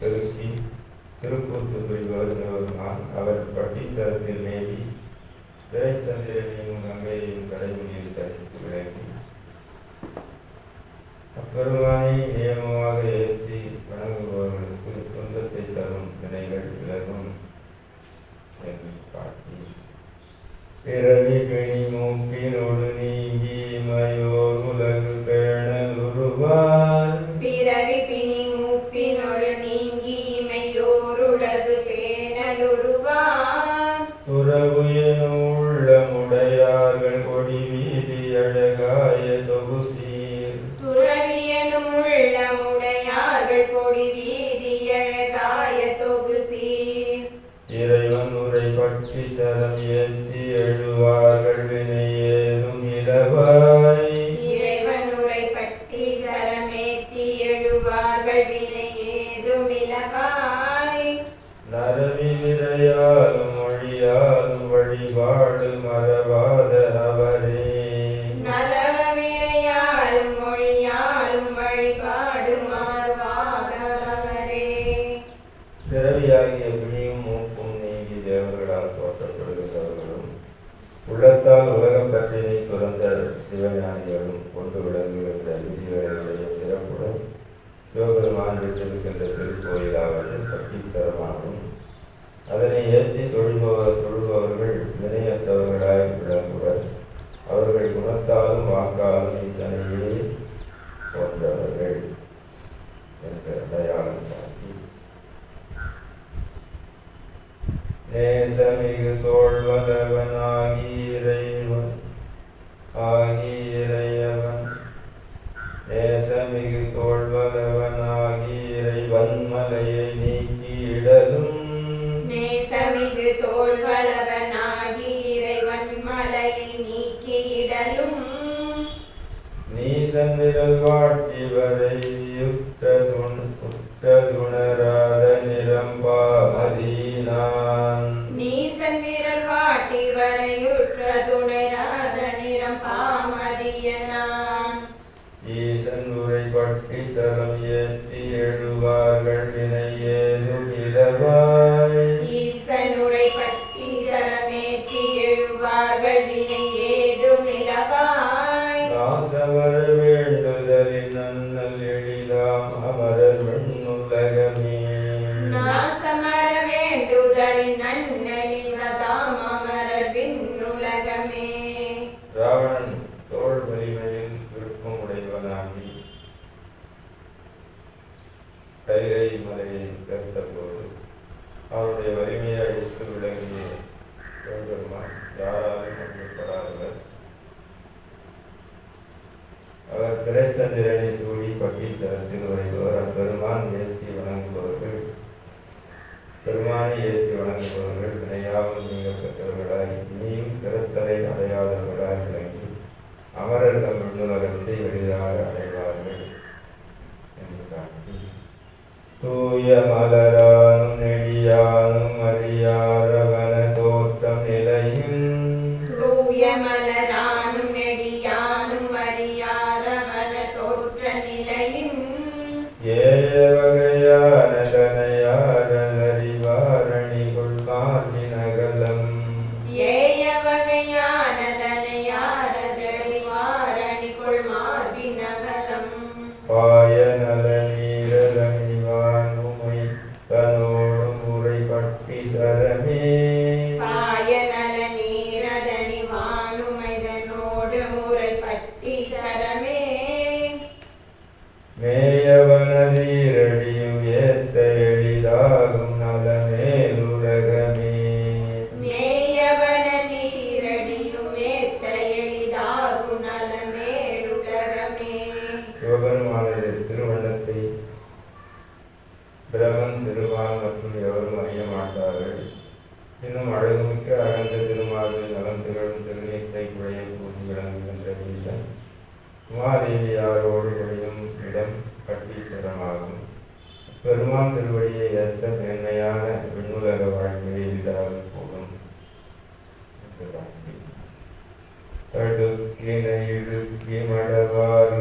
திருச்சி திருக்கூத்து புரிபவர் அவர் பட்டீஸ்வரத்தில் மேவி ஜெயச்சந்திரனையும் கங்கையையும் கடைமுடியில் தரித்து விளங்கி அப்பெருமானை நியமமாக ஏற்றி வணங்குபவர்களுக்கு சொந்தத்தை தரும் வினைகள் விலகும் என்று காட்டி. பிறவி பிணி மூப்பின் அழகாய தொகுசீர் துறவியனும் உள்ளமுடையார்கள் கொடி வீதி அழகாய தொகுசீர் இறைவன் உரை பற்றி சரம் ஏற்றி எழுவார்கள் வினை ஏதும் இளவாய் இறைவன் உரைப்பட்டி சரமேத்தி எழுவார்கள் வினை ஏதும் இலவாய். சிவபெருமான் பெற்றிருக்கின்ற திருக்கோயிலாவது பட்டீஸ்வரமாகும் அதனை ஏற்றி தொழுபவர் தொழுபவர்கள் வினையற்றவர்களாய் விளங்குவர். அவர்கள் குணத்தாலும் வாக்காலும் ஈசனையே போன்றவர்கள் என்ற அடையாளம் காட்டி நேசமிகு சோழ்வலவன் ஆகியிறைவன் ஆகியிறையவன் நேசமிகு தோழ்வலவன் நீசன் விரல் வாட்டி வரை யுக்ததுண உற்றதுணராத நிரம்பா மதீனான் நீசன் விரல் வாட்டி வரையுற்ற துணைராத நிறம் பாமதியனான் ஈசன் உரை பட்டி சரம் ஏற்றி எழுவார்கள் வினை ஏதும் எழுவார்கள் வினை இலவாய் அவர் திரைச்சந்திரனை சூடி பட்டீச்சரத்தில் உரைபவர் அப்பெருமான் ஏற்றி வணங்குபவர்கள் பெருமானை ஏற்றி வணங்குபவர்கள் வினையாவும் நீங்கள் பெற்றவர்களாய் இனியும் பிறத்தலை அடையாதவர்களாய் விளங்கி அமரர்கள் விண்ணுலகத்தை எளிதாக அடைவார்கள். என்று காட்டி தூய மலரா வகையான தனையாரல் ஏய மார்பினகலம் பாய நல நீரலணிவான் உமை தன்னோடும் உரை பட்டி சரமே பாய நல நீரதனி வானுமைதனோடு முறை பட்டி சரமே மேயவனதீரடியும் இன்னும் அழகுமிக்க அகந்த திருமாறு நலம் திகழும் திருநீத்தை குழைய கூட்டி விளங்குகின்ற வீசன் உமாதேவியாரோடு ஒளியும் இடம் கட்டீஸ்வரமாகும் பெருமான் திருவடியை ஏற்ற மேன்மையான விண்ணுலக வாழ்க்கையை எளிதாக போகும் என்று காட்டி. தடுக்கின இடுக்கி மடவார்கள்